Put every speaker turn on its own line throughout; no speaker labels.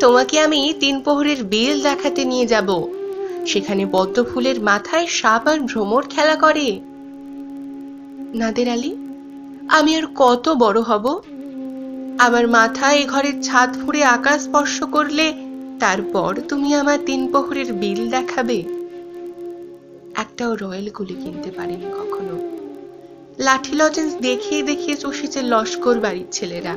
তোমাকে আমি তিন প্রহরের বিল দেখাতে নিয়ে যাব। সেখানে পদ্ম ফুলের মাথায় সাপ আর ভ্রমর খেলা করে। নাদের আলী, আমি আর কত বড় হব? আমার মাথায় এ ঘরের ছাদ ফুঁড়ে আকাশ স্পর্শ করলে তারপর তুমি আমার তিন প্রহরের বিল দেখাবে। একটাও রয়্যাল গুলি কিনতে পারেনি কখনো। লাঠি লজেন্স দেখিয়ে দেখিয়ে চষেছে লস্কর বাড়ির ছেলেরা।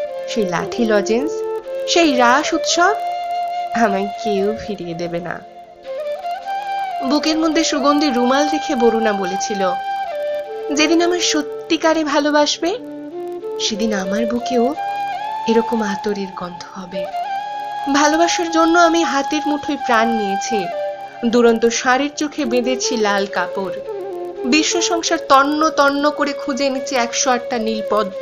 সেই লাঠি লজেন্স, সেই রাস উৎসব আমায় কেউ ফিরিয়ে দেবে না। বুকের মধ্যে সুগন্ধি রুমাল রেখে বরুণা বলেছিল, যেদিন আমার সত্যিকারে ভালোবাসবে, সেদিন আমার বুকেও এরকম আতরের গন্ধ হবে। ভালোবাসার জন্য আমি হাতের মুঠোয় প্রাণ নিয়েছি, দুরন্ত ষাঁড়ের চোখে বেঁধেছি লাল কাপড়। বিশ্ব সংসার তন্ন তন্ন করে খুঁজে এনেছি একশো আটটা নীলপদ্ম।